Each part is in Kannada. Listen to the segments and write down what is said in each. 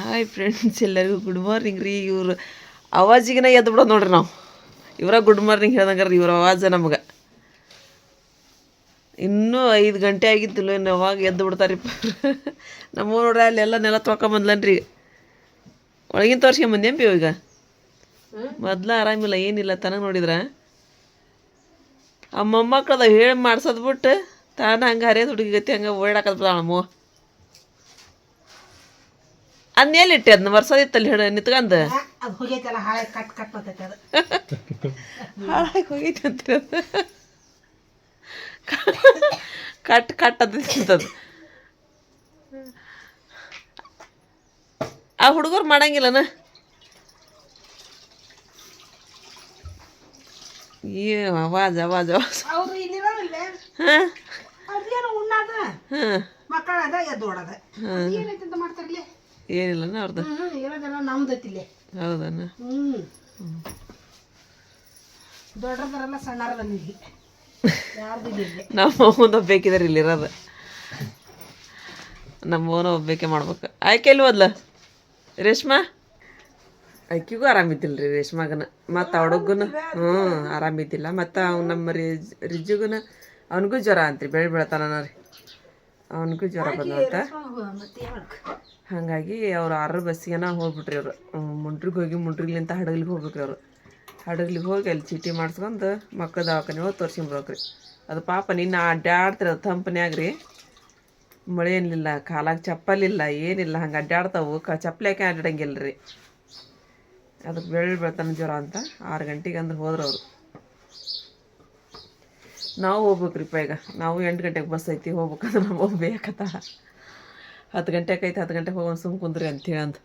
ಹಾಯ್ ಫ್ರೆಂಡ್ಸ್ ಎಲ್ಲರಿಗೂ ಗುಡ್ ಮಾರ್ನಿಂಗ್ ರೀ. ಇವ್ರು ಅವಾಜಿಗಿನ ಎದ್ದು ಬಿಡೋದು ನೋಡ್ರಿ ನಾವು. ಇವರ ಗುಡ್ ಮಾರ್ನಿಂಗ್ ಹೇಳ್ದಂಗಾರ ಇವ್ರ ಅವಾಜ ನಮ್ಗೆ. ಇನ್ನೂ ಐದು ಗಂಟೆ ಆಗಿದ್ದಿಲ್ಲ ಇನ್ನು ಅವಾಗ ಎದ್ದು ಬಿಡ್ತಾರಿಪ್ಪ ನಮ್ಮ ನೋಡ್ರಿ ಅಲ್ಲೆಲ್ಲ ನೆಲ ತೊಳ್ಕೊಂಬಂದ್ಲನ್ರಿ ಒಳಗಿನ ತೋರ್ಸ್ಕೊಂಬಂದೇಂಪಿ ಈಗ ಮೊದ್ಲ ಆರಾಮಿಲ್ಲ, ಏನಿಲ್ಲ, ತನಗೆ ನೋಡಿದ್ರ? ಆ ಮೊಮ್ಮಕ್ಕಳದ ಹೇಳಿ ಮಾಡ್ಸೋದು ಬಿಟ್ಟು ತಾನ ಹಂಗೆ ಹರಿಯೋದು ಹುಡುಗಿ ಗತಿ ಹಂಗೆ ಓಡಾಕದ್ ಬಿಡ್ತಾಳ ಅದನ್ನ ಎಲ್ಲಿಟ್ಟೆ ಅದನ್ನ ವರ್ಷದಿತ್ತಲ್ಲಿ ಹೇಳ ನಿತ್ಕಂದು. ಅದು ಹೋಗೈತಲ್ಲ ಹಾಳೆ ಕಟ್ ಕಟ್ ಬರ್ತೈತೆ ಅದು. ಹಾಳಾಗಿ ಹೋಗೈತೆ ಅಂತೀರ ಕಟ್ ಕಟ್ ಅದು ಆ ಹುಡುಗರು ಮಾಡಂಗಿಲ್ಲನ? ಈ ಅವಾಜ್ ಅವಾಜ್ ಅವಾಜ್. ಅವ್ರು ಇಲ್ಲಿರೋದಿಲ್ಲ ಹಾಂ? ಅವ್ರಿಗೇನು ಉಣ್ಣದ? ಏನೈತೆ ಅಂತ ಮಾಡ್ತಾರಿಲ್ಲ ಏನಿಲ್ಲನ ಅವ್ರದ್ದು ಇರೋದೆಲ್ಲ ನಮ್ದೈತಿ ಇಲ್ಲಿ. ಹೌದಣ್ಣ. ಹ್ಞೂ ದೊಡ್ಡದರಲ್ಲ ಸಣ್ಣರ ಬಂದಿದ್ವಿ. ಯಾರ್ದು ಇಲ್ಲಿ ನಮ್ಮ ಅವನ ಒಬ್ಬೇಕಿದಾರೆ ಇಲ್ಲಿರೋದು ನಮ್ಮ ಅವನ ಒಬ್ಬೇಕೆ ಮಾಡ್ಬೇಕು. ಆಯ್ಕೆ ಇಲ್ಲಿ ಹೋದ್ಲ? ರೇಷ್ಮಾ? ಆಕಿಗೂ ಆರಾಮಿದ್ದಿಲ್ಲ ರೀ ರೇಷ್ಮಾಗನ. ಮತ್ತು ಹುಡುಗನ ಹ್ಞೂ ಆರಾಮಿದ್ದಿಲ್ಲ ಮತ್ತು ಅವ್ನು ನಮ್ಮ ರಿಜ್ ರಿಜ್ಜುಗನ ಅವನಿಗೂ ಜ್ವರ ಅಂತ್ರಿ ಬೆಳೆ ಬೆಳತಾನ ರೀ ಅವನಿಗೂ ಜ್ವರ ಬಂದಂತ. ಹಾಗಾಗಿ ಅವ್ರು ಆರು ಬಸ್ಸಿಗೆನ ಹೋಗ್ಬಿಟ್ರಿ ಅವರು ಮುಂಡ್ರಿಗೆ ಹೋಗಿ ಮುಂಡ್ರಿಗ್ಲಿಂತ ಹಡಗ್ಲಿಗೆ ಹೋಗ್ಬೇಕ್ರಿ ಅವರು ಹಡಗಲಿಗೆ ಹೋಗಿ ಅಲ್ಲಿ ಚೀಟಿ ಮಾಡಿಸ್ಕೊಂಡು ಮಕ್ಕಳ ದವಾಖಾನೆ ಹೋಗಿ ತೋರ್ಸ್ಕೊಂಬರ್ಬೇಕ್ರಿ ಅದು ಪಾಪ ನಿನ್ನ ಅಡ್ಡಾಡ್ತಿರ ತಂಪನ್ಯಾಗ ರೀ ಮಳೆ ಏನಿಲ್ಲ ಕಾಲಾಗ ಚಪ್ಪಲಿಲ್ಲ ಏನಿಲ್ಲ ಹಂಗೆ ಅಡ್ಡಾಡ್ತಾವು. ಕ ಚಪ್ಪಲಿ ಹಾಕಿ ಅಡ್ಡಾಡಂಗಿಲ್ಲ ರೀ ಅದಕ್ಕೆ ಬೆಳ್ಳಿ ಬೆಳ್ತಾನೆ ಜ್ವರ ಅಂತ ಆರು ಗಂಟೆಗೆ ಅಂದ್ರೆ ಹೋದ್ರವ್ರು ಅವರು. ನಾವು ಹೋಗ್ಬೇಕ್ರಿಪ್ಪ ಈಗ. ನಾವು ಎಂಟು ಗಂಟೆಗೆ ಬಸ್ ಐತಿ, ಹೋಗ್ಬೇಕಂದ್ರೆ ನಾವು ಹೋಗ್ಬೇಕತ್ತ ಹತ್ತು ಗಂಟೆಗೆ ಐತೆ, ಹತ್ತು ಗಂಟೆಗೆ ಹೋಗೋಣ ಸುಮ್ಮ ಕುಂದ್ರಿ ಅಂತೇಳಿ ಅಂತ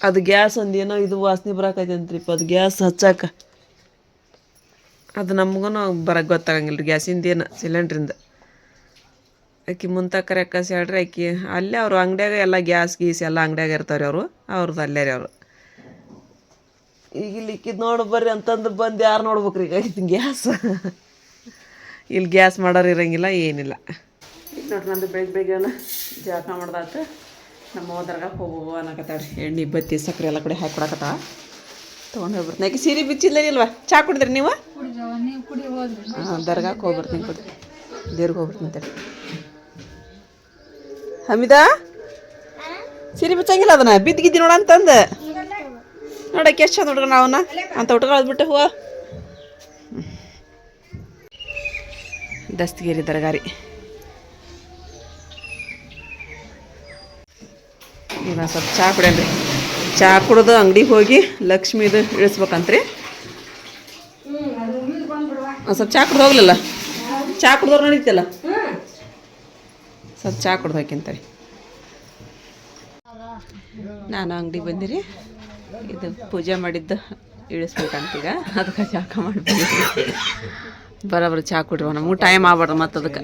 ಅದು ಗ್ಯಾಸ್ ಒಂದು ಏನೋ ಇದು ವಾಸನೆ ಬರಾಕೈತೆ ಅಂತ್ರಿಪ್ಪ ಅದು ಗ್ಯಾಸ್ ಹಚ್ಚಾಕ. ಅದು ನಮಗೂ ಬರಕ್ಕೆ ಗೊತ್ತಾಗಂಗಿಲ್ಲ ರೀ ಗ್ಯಾಸಿಂದ ಏನು ಸಿಲಿಂಡ್ರಿಂದ. ಆಕಿ ಮುಂತಾಕರೆ ಅಕ್ಕ ಹೇಳ್ರಿ ಆಕಿ. ಅಲ್ಲೇ ಅವರು ಅಂಗಡಿಯಾಗ ಎಲ್ಲ ಗ್ಯಾಸ್ ಗೀಸ್ ಎಲ್ಲ ಅಂಗಡಿಯಾಗ ಇರ್ತಾರೆ ಅವರು ಅವ್ರದ್ದು ಅಲ್ಲೇ ರೀ ಅವರು. ಈಗ ಇಲ್ಲಿ ಇಕ್ಕಿದ್ ನೋಡು ಬರ್ರಿ ಅಂತಂದು ಬಂದು ಯಾರು ನೋಡ್ಬೇಕ್ರಿ ಈಗ ಇದು ಗ್ಯಾಸ್? ಇಲ್ಲಿ ಗ್ಯಾಸ್ ಮಾಡೋರು ಇರಂಗಿಲ್ಲ ಏನಿಲ್ಲ. ಈಗ ನೋಡ್ರಿ ನಂದು ಬೆಳಗ್ಗೆ ಬೇಗನ ಜಳಕ ಮಾಡ್ದಾತು. ನಮ್ಮ ಹೋದ್ರಾಗ ಹೋಗುವ ಅನ್ನಕತ್ತಾಳ್ರಿ. ಎಣ್ಣೆ ಬತ್ತಿ ಸಕ್ಕರೆ ಎಲ್ಲ ಕಡೆ ಹಾಕಿ ಕೊಡಕತ್ತಾವ ತೊಗೊಂಡು ಹೋಗ್ಬರ್ತೀನಿ ಯಾಕೆ ಸೀರೆ ಬಿಚ್ಚಿಲ್ಲ ಇಲ್ವಾ? ಚಾ ಕುಡಿದ್ರಿ ನೀವು? ಹಾಂ ದರ್ಗಾಕ್ಕೆ ಹೋಗ್ಬರ್ತೀನಿ ಕೊಡಿ. ದೇವ್ರಿಗೆ ಹೋಗ್ಬರ್ತೀನಿ ಅಂತೇಳಿ ಹಮಿದಾ? ಸೀರೆ ಬಿಚ್ಚಂಗಿಲ್ಲ ಅದನ್ನ? ಬಿದ್ದಿಗಿದ್ದಿ ನೋಡ ಅಂತಂದು? ನೋಡಕ್ಕೆ ಎಷ್ಟು ಚಂದ ಹುಡ್ಗ ಅವನ ಅಂತ ಉಟ್ಕೊಳ್ಳೋದ್ಬಿಟ್ಟು ಹೂವು. ದಸ್ತಗಿರಿ ದರ್ಗಾರಿ ಈಗ ಸ್ವಲ್ಪ ಚಹಾ ಕುಡಿಯನ್ರಿ ಚಹಾ ಕುಡಿದು ಅಂಗಡಿಗೆ ಹೋಗಿ ಲಕ್ಷ್ಮೀದು ಇಳಿಸ್ಬೇಕಂತ್ರಿ. ಒಂದು ಸ್ವಲ್ಪ ಚಹಾ ಕುಡ್ದು ಹೋಗ್ಲಿಲ್ಲ? ಚಹಾ ಕುಡ್ದವ್ರು ನಡೀತಲ್ಲ ಸ್ವಲ್ಪ ಚಹಾ ಕುಡ್ದು ಹೋಗ್ಯಂತಾರೆ. ನಾನು ಅಂಗಡಿಗೆ ಬಂದಿರಿ. ಇದು ಪೂಜೆ ಮಾಡಿದ್ದು ಇಳಿಸ್ಬೇಕಂತೀಗ. ಅದಕ್ಕೆ ಚಾಕ ಮಾಡ್ಬೇಕು ಬರೋಬ್ಬರಿ ಚಾ ಕುಡ್ರಿ ನಮಗೂ ಟೈಮ್ ಆಗ್ಬಾರ್ದು ಮತ್ತೆ ಅದಕ್ಕೆ.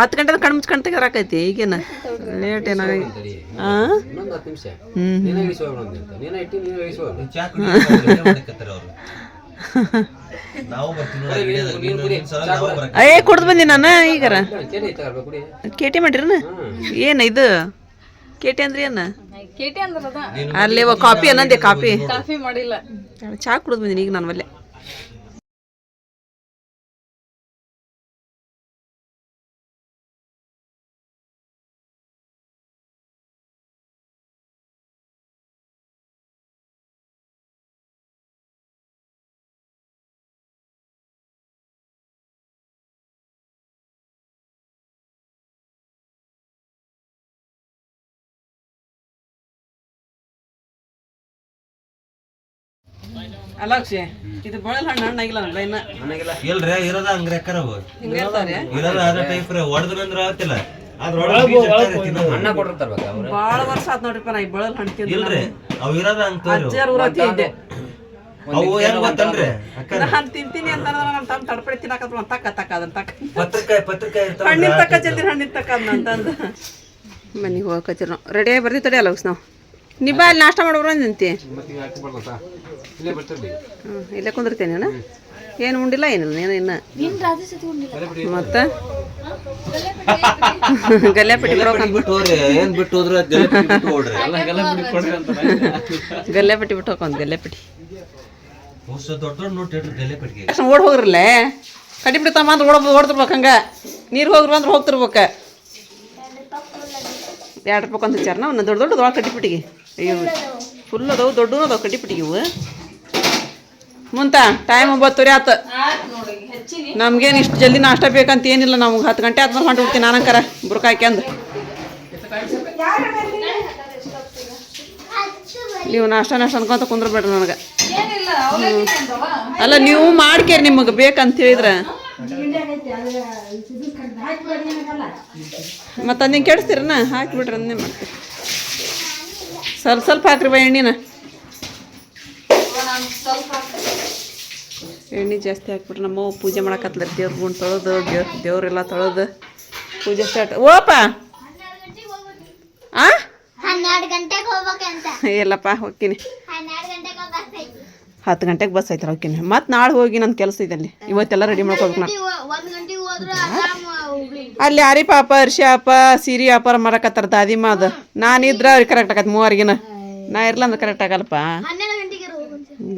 ಹತ್ತು ಗಂಟೆ ಕಣ್ಣು ಮುಚ್ಕೊಂಡು ತೆಗೆದ್ರಾಕೈತಿ ಈಗೇನ? ಲೇಟ್ ಏನೋ ಏ ಕುಡ್ದು ಬಂದಿ ನಾನು ಈಗಾರ. ಕೇಟಿ ಮಾಡಿರನ? ಏನು ಇದು? ಕೇಟಿ ಅಂದ್ರೆ ಅನ್ನ ಕೇಟಿ ಅಂದ್ರದ ಅಲ್ಲಿ ಕಾಫಿ ಅನ್ನಂದೆ ಕಾಫಿ ಕಾಫಿ ಮಾಡಿಲ್ಲ. ಚಾ ಕುಡಿದ್ ಬಂದೀನಿ ಈಗ ನಾನು ಮಲ್ಲೆ ಅಲಕ್ಷಿ ಇದು ಬಳಲ್ ಹಣ್ಣು ಹಣ್ಣಾಗಿಲ್ಲ ಇನ್ನ. ಇಲ್ರಿ ಇರೋದ ಹಂಗ್ರಿ ಅಕ್ಕಾರ ಅವು. ಹಿಂಗೆ ಇರ್ತಾವ್ರಿ ಇರೋದ ಅದ ಟೈಪ್ ರೀ ಹೊಡೆದ್ರಂದ್ರ ಆತಿಲ್ಲ. ಅದ್ರ ಒಳಗ್ ಬೀಜ ಇರ್ತಾವ್ರಿ ತಿನ್ನೋದು. ಭಾಳ ವರ್ಷ ಆತ್ ನೋಡ್ರಿಪ್ಪ ನಾ ಈ ಬಳಲ್ ಹಣ್ಣು ತಿಂದು ಇಲ್ರಿ ಅವ್ ಇರೋದ ಹಂಗ್ ತೋರಿ ಅಜ್ಜಾರ್ ಊರತಿ ಇದ್ದೆ ಅವು ಏನ್ ಗೊತ್ತನ್ರಿ ನಾನು ತಿಂತೀನಿ ಅಂತ ನಮ್ಮ ತಮ್ಮ ತಡ್ಪಡಿ ತಿನ್ನಕತ್ರ ತಕ್ಕ ತಕ್ಕ ಅದನ್ನ ತಕ್ಕ. ಪತ್ರಕಾಯಿ ಪತ್ರಕಾಯಿ ಇರ್ತಾವ ಹಣ್ಣಿನ ತಕ್ಕ ಚಂದಿರ ಹಣ್ಣಿನ ತಕ್ಕ ಅದನ್ನ ಅಂತಂದು ಮನೆಗೆ ಹೋಗಕತ್ತೀರಿ ನಾವು ರೆಡಿ ಆಗಿ ಬರ್ತೀವಿ ತಡಿ ಅಲ್ಲ ನಾವು. ನೀ ಬಾ ಅಲ್ಲಿ ನಾಷ್ಟ ಮಾಡೋರು ನಿಂತಿ ಹ್ಞೂ ಇಲ್ಲೇ ಕುಂದಿರ್ತೇನೆ ನಾನು ಏನು ಉಂಡಿಲ್ಲ ಏನಿಲ್ಲ ನೀನು ಇನ್ನು. ಮತ್ತೆ? ಗಲ್ಲೆಪಟ್ಟಿ ಗಲ್ಲೆಪಟ್ಟಿ ಬಿಟ್ಟು ಹೋಗ್ರಿ ಏನ್ ಬಿಟ್ಟು ಹೋದ್ರ ಗಲ್ಲೆ ಪಟ್ಟಿ ಹೋಗ್ರಿ ಗಲ್ಲೆಪಟ್ಟಿ ಓಡ್ ಹೋಗ್ರಲ್ಲೇ? ಕಡಿ ಬಿಡ್ತಮ್ಮ ಅಂದ್ರೆ ಓಡ್ ಓಡ್ತಿರ್ಬೇಕು ಹಂಗೆ. ನೀರು ಹೋಗ್ರು ಅಂದ್ರೆ ಹೋಗ್ತಿರ್ಬೇಕು. ಎರಡು ರೂಪಾಯಿ ಅಂತ ಹಚ್ಚಾರ ನಾವು ದೊಡ್ಡ ದೊಡ್ಡ ಒಳಗೆ ಕಡ್ಡಿಪಿಟ್ಟಿಗೆ ಅಯ್ಯೋ ಫುಲ್ ಅದಾವು ದೊಡ್ಡ ಅದಾವು ಕಡ್ಡಿಪಿಟ್ಟಿಗೆ ಇವು. ಮುಂತ ಟೈಮ್ ಒಂಬತ್ತುವರೆ ಆತ. ನಮ್ಗೇನು ಇಷ್ಟು ಜಲ್ದಿ ನಾಷ್ಟ ಬೇಕಂತ ಏನಿಲ್ಲ ನಮ್ಗೆ ಹತ್ತು ಗಂಟೆ ಆದ್ಮೇಲೆ ಹೊಂಟು ಬಿಡ್ತೀನಿ ನಾನಂಕರ ಬುರ್ಕ ಹಾಕ್ಯಂದು ನೀವು ನಾಷ್ಟ ನಾಷ್ಟ ಅನ್ಕೊಂತ ಕುಂದ್ರಬೇಡ್ರಿ ನನಗೆ. ಅಲ್ಲ, ನೀವು ಮಾಡ್ಕೇರಿ ನಿಮಗೆ ಬೇಕಂತ ಹೇಳಿದ್ರೆ. ಮತ್ತೆ ಅದನ್ನ ಕೆಡಿಸ್ತೀರನ? ಹಾಕಿಬಿಡ್ರಿ ಅಂದೇ ಮಾಡ್ತೀರಿ ಸ್ವಲ್ಪ ಸ್ವಲ್ಪ ಹಾಕ್ರಿ ಬಾ ಎಣ್ಣೆನ. ಎಣ್ಣೆ ಜಾಸ್ತಿ ಹಾಕ್ಬಿಟ್ರೆ ನಮ್ಮ ಪೂಜೆ ಮಾಡಕತ್ತಲ್ಲ ದೇವ್ರ ಗುಣ ತೊಳೆದು ದೇವ್ರ ದೇವ್ರೆಲ್ಲ ತೊಳೆದು. ಪೂಜೆ ಸ್ಟಾರ್ಟ್ ಓಪ ಆ? ಹನ್ನೆರಡು ಗಂಟೆಗೆ ಹೋಗ್ಬೇಕಂತ. ಇಲ್ಲಪ್ಪ ಹೋಗ್ತೀನಿ. ಹನ್ನೆರಡು ಗಂಟೆಗೆ ಹತ್ತು ಗಂಟೆಗೆ ಬಸ್ ಐತೆ ಹೋಗ್ತೀನಿ ಮತ್ತು ನಾಳೆ ಹೋಗಿ ನನ್ನ ಕೆಲಸ ಇದೆ ಅಲ್ಲಿ. ಇವತ್ತೆಲ್ಲ ರೆಡಿ ಮಾಡ್ಕೋಬೇಕು ನಾನು ಅಲ್ಲಿ ಆರಿ ಪಾಪ ಅರ್ಷಿ ಅಪ್ಪ ಸೀರೆ ವ್ಯಾಪಾರ ಮಾಡಕತ್ತಾರ ದಾದಿಮ ಅದು. ನಾನಿದ್ರೆ ಅವ್ರಿಗೆ ಕರೆಕ್ಟ್ ಆಗತ್ತೆ ಮೂವರಿಗಿನ. ನಾ ಇರ್ಲ ಅಂದ್ರೆ ಕರೆಕ್ಟ್ ಆಗಲ್ಲಪ್ಪ.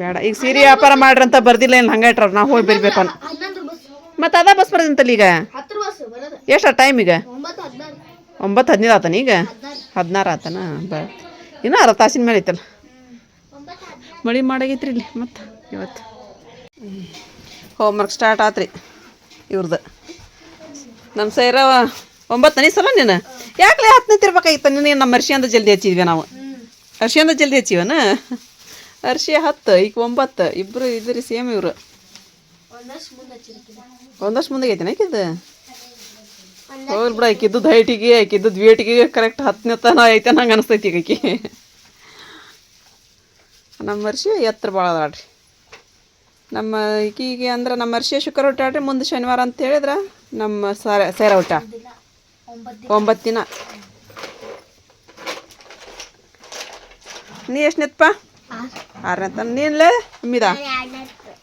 ಬೇಡ. ಈಗ ಸೀರೆ ವ್ಯಾಪಾರ ಮಾಡ್ರಂತ ಬರ್ದಿಲ್ಲ ಏನು ಹಂಗೆ ಇಟ್ರ ನಾ ಹೋಗಿ ಬರ್ಬೇಕು ಮತ್ತು ಅದ ಬಸ್ ಬರ್ದಂತಲ್ಲ ಈಗ? ಎಷ್ಟ ಟೈಮ್ ಈಗ? ಒಂಬತ್ತು ಹದಿನೈದು ಆತನ ಈಗ? ಹದಿನಾರು. ಆತನ? ಬ ಇನ್ನೂ ಅರ್ಧ ತಾಸಿನ ಮೇಲೆ ಐತಲ್ಲ. ಮಳೆ ಮಾಡಾಗೈತ್ರಿ ಇಲ್ಲಿ ಮತ್ತು ಇವತ್ತು. ಹೋಮ್ವರ್ಕ್ ಸ್ಟಾರ್ಟ್ ಆತ್ರಿ ಇವ್ರದ್ದು ನಮ್ಮ ಸೈರ ಒಂಬತ್ತನೇ ಸಲ ನೀನು? ಯಾಕಲೇ ಹತ್ತನೇ ತಿರ್ಬೇಕಾಗಿತ್ತು ನೀನು ನಮ್ಮ ಅರ್ಶಿಯಿಂದ ಜಲ್ದಿ ಹಚ್ಚಿದ್ವಿ ನಾವು. ಅರ್ಶಿಯಿಂದ ಜಲ್ದಿ ಹಚ್ಚಿವನ? ಅರ್ಶಿ ಹತ್ತು, ಈಗ ಒಂಬತ್ತು. ಇಬ್ಬರು ಇದ್ರಿ ಸೇಮ್ ಇವರು. ಒಂದಷ್ಟು ಮುಂದೆ ಐತೆ ಆಕಿದ್ದು ಹೋಗ್ಲಿ ಬಿಡ, ಆಕಿದ್ದು ಹೈಟಿಗೆ ಆಕಿದ್ದು ವೇಟಿಗೆ ಕರೆಕ್ಟ್ ಹತ್ತನೇ ತನ ಐತೆ ನಂಗೆ ಅನಿಸ್ತೈತಿ ಈಗ ಆಕಿ ನಮ್ಮ ವರ್ಷ ಎತ್ತರ ಭಾಳ ಅದಾಳ್ರಿ ನಮ್ಮ ಈಗೀಗೆ ಅಂದ್ರೆ ನಮ್ಮ ವರ್ಷ ಶುಕ್ರವಾರ ಹುಟ್ಟಾಡ್ರಿ ಮುಂದೆ ಶನಿವಾರ ಅಂತ ಹೇಳಿದ್ರೆ ನಮ್ಮ ಸಾರ ಸೇರ ಊಟ ಒಂಬತ್ತು ದಿನ. ನೀ ಎಷ್ಟನೇತ್ಪ ಆರನೇ ತನ. ನೀನ್ಲೇ ಅಮ್ಮಿದ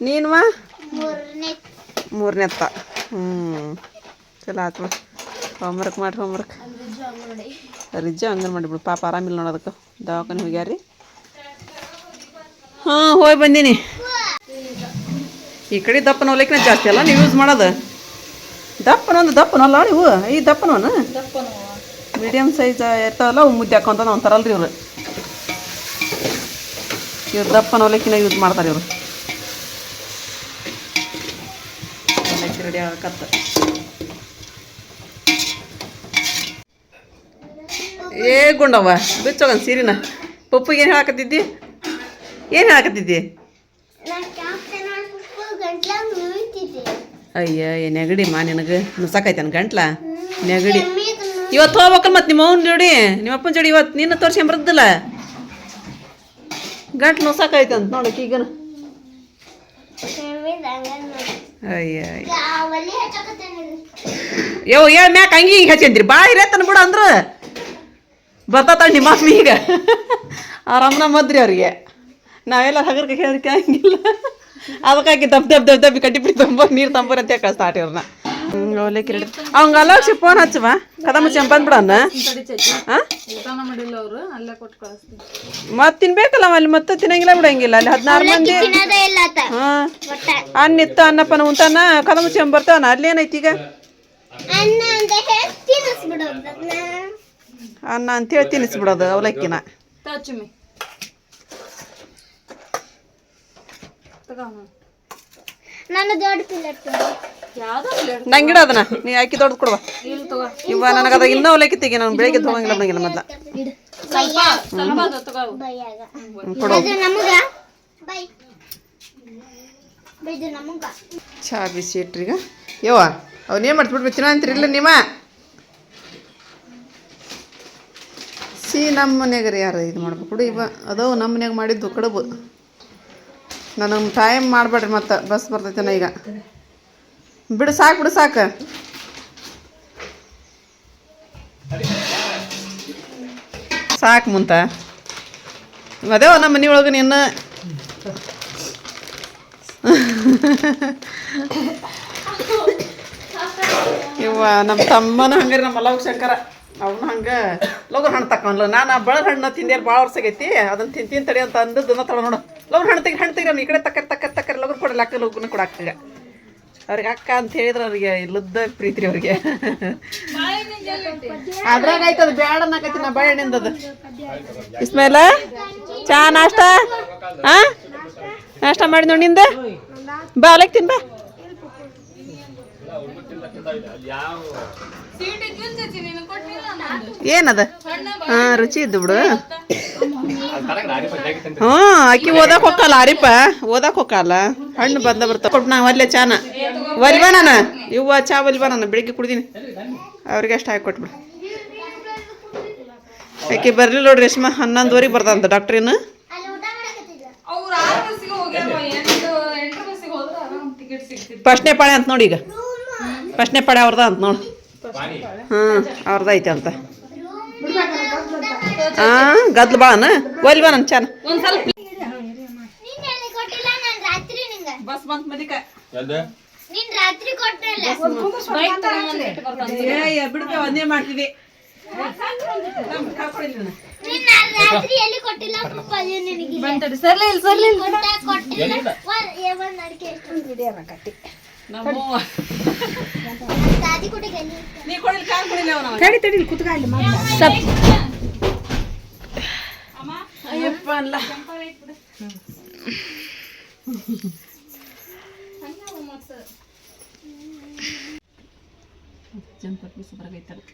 ನೀನ್ವಾ ಮೂರನೇ ಅತ್ತ ಹ್ಞೂ ಚಲೋ ಆತು ಹೋಮ್ವರ್ಕ್ ಮಾಡ್ರಿ ಹೋಮ್ವರ್ಕ್ ರಿಜ್ಜು ಹಂಗೆ ಮಾಡಿಬಿಡು ಪಾಪ ಆರಾಮಿಲ್ಲ ನೋಡೋದಕ್ಕೆ ದವಾಖಾನೆ ಹೋಗ್ಯಾರಿ. ಹಾಂ ಹೋಗಿ ಬಂದೀನಿ. ಈ ಕಡೆ ದಪ್ಪನ ಹೊಲಕ್ಕಿನ ಜಾಸ್ತಿ ಅಲ್ಲ, ನೀವು ಯೂಸ್ ಮಾಡೋದು? ದಪ್ಪನ ಒಂದು ದಪ್ಪನಲ್ಲ ನೀವು? ಈ ದಪ್ಪನವನ? ಮೀಡಿಯಮ್ ಸೈಜ್ ಇರ್ತಾವಲ್ಲ ಮುದ್ದೆ ಹಾಕೊಂತ ನಾವು ಇವರು. ಇವ್ರು ದಪ್ಪನ ಹೊಲಕ್ಕಿನ ಯೂಸ್ ಮಾಡ್ತಾರೆ ಇವರು. ರೆಡಿ ಆಗಕತ್ತ. ಏ ಗುಂಡವ್ವ, ಬಿಚ್ಚೋಗನ್ ಸೀರಿನ. ಏನು ಹೇಳಕತ್ತಿದ್ದಿ? ಏನು ಹೇಳಕತ್ತಿದ್ದಿ ಅಯ್ಯ ನೆಗಡಿ ಮಾ ನಿನಗೆ. ಮುಸಾಕೈತನ ಗಂಟ್ಲ? ನೆಗಡಿ. ಇವತ್ತು ಹೋಗ್ಬೇಕಲ್ಲ ಮತ್ತೆ ನಿಮ್ಮ ಅವ್ನ ಜೋಡಿ? ನಿಮ್ಮ ಅಪ್ಪನ ಜೋಡಿ ಇವತ್ತು ನಿನ್ನ ತೋರ್ಸ್ಕೊಂಬರ್ದಲ್ಲ ಗಂಟ್ಲು ನುಸಾಕೈತೆ ಅಂತ ನೋಡಕ್ಕೆ ಈಗ ಅಯ್ಯ ಏ ಮ್ಯಾಕ್ ಹಂಗೆ ಹಿಂಗೆ ಹಚ್ಚಿದ್ರಿ. ಭಾಳ ಇರತ್ತನ ಬಿಡು ಅಂದ್ರೆ. ಬರ್ತಾತ ನಿಮ್ಮ ಅಮ್ಮ ಈಗ. ಆರಾಮನ ಮದ್ರಿ ಅವ್ರಿಗೆ. ನಾವೆಲ್ಲ ಹಗರ್ಕ ಹೇಳಕ್ಕೆ ಹಂಗಿಲ್ಲ ಅದಕ್ಕಾಗಿ ದಬ್ ದಬ್ ದಬ್ ದಬ್ಬಿ ಕಟ್ಟಿ ಬಿಡಿ ತುಂಬ ನೀರು ತಂಬರ್ ಅಂತ ಕಳಿಸ್ತಾಟ ಇವ್ರನ್ನ ಅವಲಕ್ಕಿ ರೆಡಿ ಅವಂಗ ಅಲಕ್ಷಿ ಫೋನ್ ಹಚ್ಚುವ. ಕದ ಮುಚ್ಚಿ ಬಂದ್ಬಿಡನ್ನ ಮತ್ತೆ ತಿನ್ಬೇಕಲ್ಲ ಅಲ್ಲಿ ಮತ್ತೆ ತಿನ್ನಂಗಿಲ್ಲ ಬಿಡಂಗಿಲ್ಲ. ಅಲ್ಲಿ ಹದಿನಾರು ಮಂದಿ. ಹಾಂ. ಒಟ್ಟ. ಅನ್ನ ಇತ್ತು ಅನ್ನಪ್ಪನ ಉಂತಾನ ಕದ ಮುಚ್ಚಿ ಬರ್ತಾವನ ಅಲ್ಲಿ ಏನೈತಿ ಈಗ? ಅನ್ನ ಅಂತ ಹೇಳಿ ತಿನ್ನಿಸ್ಬಿಡೋದು ಅದನ್ನ ಅನ್ನ ಅಂತೇಳಿ ತಿನ್ನಿಸ್ಬಿಡೋದು ಅವಲಕ್ಕಿನ ತಚ್ಚುಮಿ ತಗೋ ನಾನು ದೊಡ್ಡ ಪ್ಲೇಟ್ ಯಾವ್ದೋ ಪ್ಲೇಟ್ ನಂಗೆ ಇಡ ಅದನ್ನ. ನೀ ಹಾಕಿ ದೊಡ್ಡದು ಕೊಡುವ. ಇವ ನನಗೆ ಅದ ಇನ್ನೂ ಅವಲಕ್ಕಿ ತೆಗಿ ನಾನು ಬೆಳಿಗ್ಗೆ ತೊಗೊಂಗಿಲ್ಲ ನನಗಿಲ್ಲ ಮೊದ್ಲ. ಸ್ವಲ್ಪ ಸ್ವಲ್ಪ ಅದು ತಗೋ. ಬೈಯಾಗ. ಹ್ಮ್, ಕೊಡು. ನಮಗ. ಬೈ. ಇದು ನಮಗ. ಚಾ ಬಿಸಿ ಇಟ್ರಿ ಈಗ. ಯವ್ವ ಅವನೇನು ಮಾಡ್ಬಿಟ್ಟು ತಿನ್ನ ಅಂತೀರಿ ಇಲ್ಲ ನಿಮ್ಮ ಸಿ ನಮ್ಮ ಮನೆಯಾಗ ರೀ ಯಾರು ಇದು ಮಾಡ್ಬೇಕು ಇವ. ಅದವು ನಮ್ಮ ಮನ್ಯಾಗ ಮಾಡಿದ್ದು ಕಡುಬು. ನನಗೆ ಟೈಮ್ ಮಾಡಬೇಡ್ರಿ ಮತ್ತೆ ಬಸ್ ಬರ್ತೈತೇನ ಈಗ. ಬಿಡು ಸಾಕು ಬಿಡು ಸಾಕು. ಸಾಕು ಮುಂತ. ಅದೇ ನಮ್ಮ ಮನೆ ಒಳಗೆ ನಿನ್ನ. ಇವ ನಮ್ಮ ತಮ್ಮನ ಹಂಗಾರೆ ನಮ್ಮ ಲವ್ ಶಂಕರ. ಅವನು ಹಂಗೆ ಲಗು ಹಣ್ಣು ತಕೊಂಡ್ಲು. ನಾನು ಬೆಳದ ಹಣ್ಣು ತಿಂದೇಳಿ ಭಾಳ ವರ್ಷ ಆಗೈತಿ. ಅದನ್ನು ತಿನ್ ತಿನ್ ತಡಿ ಅಂತ ಅಂದದ್ದು ತಡ ನೋಡು. ಲಗು ಹಣ್ಣು ತೆಗಿ ಹಣ್ಣು ತೆಗಿ ಈ ಕಡೆ ತಕ್ಕ ತಕ್ಕ ತಕ್ಕ ಲವ್ರು ಕೊಡಲ್ಲ ಅಕ್ಕ ಲಗ್ನ ಕೊಡಾಕ ಅವ್ರಿಗೆ ಅಕ್ಕ ಅಂತ ಹೇಳಿದ್ರೆ ಅವ್ರಿಗೆ ಇಲ್ಲದ ಪ್ರೀತಿ ಅವ್ರಿಗೆ. ಅದ್ರಾಗ ಆಯ್ತದ ಬೇಡ ಅನ್ನಕೈತಿ ನಾ ಬಾಳೆಹಣ್ಣಿಂದ ಅದು. ಇಸ್ಮೇಲ, ಚಾ, ನಾಷ್ಟ? ಹಾ ನಾಷ್ಟ ಮಾಡಿ ನೋಡಿ ನಿಂದ? ಬಾ ಅಲಕ್ ತಿನ್ ಬಾ. ಏನದ? ಹಾ ರುಚಿ ಇದ್ದು ಬಿಡು. ಹ್ಞೂ ಅಕ್ಕಿ ಓದಕ್ ಹೋಗಲ್ಲ ಅರಿಪ. ಓದಕ್ ಹೋಗಲ್ಲ ಹಣ್ಣು ಬಂದ ಬರ್ತಾವ. ಕೊಟ್ಟು ನಾ ಒಲ್ಲೆ ಚಾನ. ಒಲ್ವಾ ನಾನು. ಇವ್ವ ಚಾ ಒಲ್ವಾ ನಾನು ಬೆಳಿಗ್ಗೆ ಕುಡಿದೀನಿ. ಅವ್ರಿಗೆ ಅಷ್ಟು ಹಾಕಿ ಕೊಟ್ಬಿಡು. ಆಕೆ ಬರ್ಲಿಲ್ಲ ನೋಡ್ರಿ ರೇಷ್ಮಾ ಹನ್ನೊಂದುವರೆಗೆ ಬರ್ದಂತ ಡಾಕ್ಟ್ರಿನ ಏನು ಫಸ್ಟ್ನೇ ಪಾಳೆ ಅಂತ ನೋಡಿ ಈಗ. ಪಶ್ನೆ ಪಾಳೆ ಅವ್ರದ ಅಂತ ನೋಡು. ಹಾಂ ಅವ್ರದ ಐತೆ ಅಂತ. ಹಾಂ ಗದ್ಲು ಬಾಳನ ಒಲ್ವಾ ನನ್ನ ಚಾನ. ಒಂದ್ ಸ್ವಲ್ಪ ನೀನ್ ಎಲ್ಲಿ ಕೊಟ್ಟಿಲ್ಲ? ನಾನ್ ರಾತ್ರಿ ನಿಂಗ. ಬಸ್ ಬಂತ ಮದಿಕ ನೀನ್ ರಾತ್ರಿ ಕೊಟ್ಟಿಲ್ಲ ಏ ಬಿಡ್ತೇವೆ ಒಂದೇ ಮಾಡ್ತಿದ್ದಿ. ಕೊಟ್ಟಿಲ್ಲ ಕೊಟ್ಟ. ತಡಿ. ತಡಿ ಕುತ್ಕ ಇಲ್ಲಿ ಅಯ್ಯಪ್ಪ ಅಲ್ಲ.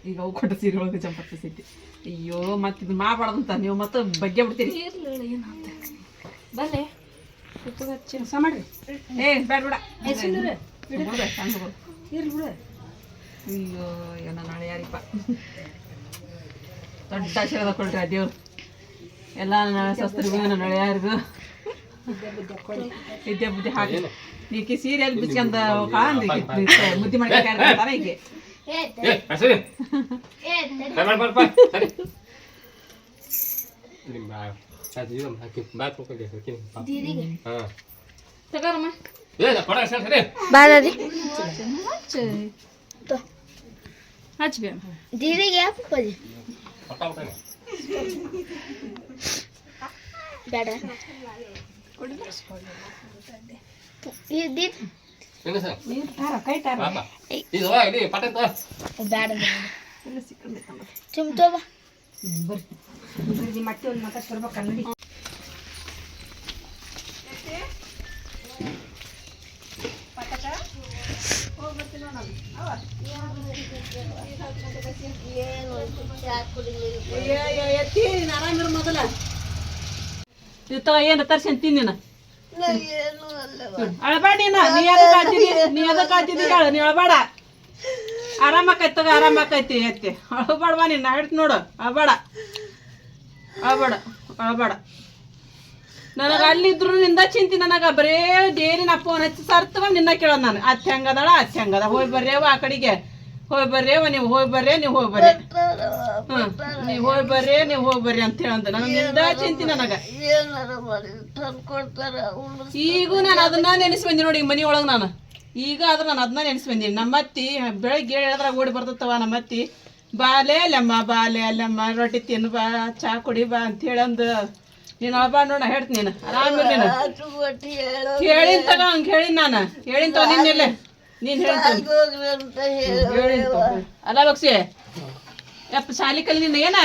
ಈಗ ಅವು ಕೊಟ್ಟ ಸೀರೆ ಒಳಗೆ ಜಂಪರ್ ಪೀಸ್ ಐತಿ. ಅಯ್ಯೋ ಮತ್ತೆ ಇದು ಮಾಡಬಾರ್ದಂತ ನೀವು ಮತ್ತೆ ಬಗ್ಗೆ ಬಿಡ್ತೀರಿ. ಬಲ್ಲೆ ಕೆಲಸ ಮಾಡ್ರಿ. ಏ ಬೇಡ ಬೇಡ ಬಿಡು, ಸಣ್ಣ ಹುಡುಗ್ರು. ಇರ್ಲಿ ಬಿಡು. ಅಯ್ಯೋ ಏನೋ ನಾಳೆ ಯಾರಿಪ್ಪ. ದೊಡ್ಡ ಆಶೀರ್ವಾದ ಕೊಡ್ರಿ ಆ ದೇವ್ರು. ಎಲ್ಲ ನಾಳೆ ಸಸ್ತ್ರಿಗೂ ಏನೋ ನಾಳೆ ಯಾರಿಗೂ? ವಿದ್ಯೆ ಬುದ್ಧಿ ಹಾಕಿ. ನೀಕಿ ಸೀರಿಯಲ್ ಬಿಚ್ಕೊಂಡ ಕಾಂದಿ ಮುದ್ದಿ ಮಾಡ್ಕೊಂತಾರ ಈಕೆ ತಗೋರಮ್ಮ. ಬಾದಾದಿ ಹಚ್ಚಿ ಬೇ ದೀದಿಗೆ ಯಾಕೆ ಪದಿ ಬೇಡ. ಇದ್ದಿದ್ ಬೇಡ ಚುಮ್ತೋ ಬಾ. ಬರ್ರಿ ಮತ್ತೆ ಒಂದು ಮಾತಾಡ್ತಿರ್ಬೇಕು ನೋಡಿ. ಆರಾಮಿರು ಮೊದಲ ಏನು ತರ್ಸೇನ್ ಅಳಬೇಡ ನೀನು ನೀ ಹಾಕಿದಿ ನೀ ಹೇಳು ನೀ ಅಳಬೇಡ ಆರಾಮಾಕೈತಿ ತಗೋ ಆರಾಮಾಕೈತಿ ಎತ್ತಿ ಅಳಬೇಡವಾ ನೀನು ಹಿಡ್ತು ನೋಡು ಅಳಬೇಡ ಅಳಬೇಡ ಅಳಬೇಡ ನನಗೆ ಅಲ್ಲಿದ್ರು ನಿಂದ ಚಿಂತಿ, ನನಗ ಬರೇ ಡೇರಿ ನಾ ಫೋನ್ ಹಚ್ಚಿ ಸರ್ತವ ನಿನ್ನ ಕೇಳೋದು ನಾನು. ಅತ್ತೆ ಹೆಂಗದಳ ಅತ್ ಹೆಂಗದ? ಹೋಗಿ ಬರ್ರೇವ ಆ ಕಡೆಗೆ. ಹೋಗಿ ಬರ್ರೇವ ನೀವು ಹೋಗಿ ಬರ್ರಿ, ನೀವು ಹೋಗಿ ಬರ್ರಿ. ಹ್ಮ್, ನೀವು ಹೋಗಿ ಬರ್ರಿ, ನೀವು ಹೋಗಿ ಬರ್ರಿ ಅಂತ ಹೇಳಂತ ನನಗೆ ನಿಂದ ಚಿಂತಿ ನನಗ. ಈಗೂ ನಾನು ಅದನ್ನ ನೆನೆಸಿ ಬಂದಿ ನೋಡಿ ಮನಿ ಒಳಗ ನಾನು. ಈಗ ಆದ್ರೆ ನಾನು ಅದನ್ನ ನೆನೆಸಿ ಬಂದೀನಿ ನಮ್ಮ ಅತ್ತಿ ಬೆಳಗ್ಗೆ ಹೇಳಿದ್ರೆ ಓಡಿ ಬರ್ತತ್ತವ ನಮ್ಮ ಅತ್ತಿ ಬಾಲೆ ಅಲ್ಲಮ್ಮ ಬಾಲೆ ಅಲ್ಲಮ್ಮ, ರೊಟ್ಟಿ ತಿನ್ ಬಾ ಚಾ ಕುಡಿ ಬಾ ಅಂತ ಹೇಳಂದು. ನೀನು ಅಳ್ಬಾ ನೋಡ ಹೇಳ್ತೀನಿ ನೀನು. ಆರಾಮಿರ್ ನೀನು. ಹೇಳಿನ್ ತಗ ಹಂಗೆ ಹೇಳಿನ್ ನಾನು. ಹೇಳಿನ ತಗೋ ನಿನ್ನೆಲ್ಲ ನೀನು ಹೇಳ್ತೀನಿ ಹೇಳಿ. ಅಲ್ಲ ಬಕ್ಸಿ ಯಪ್ಪ ಶಾಲಿ ಕಲಿ ನಿನ್ನ ಏನ?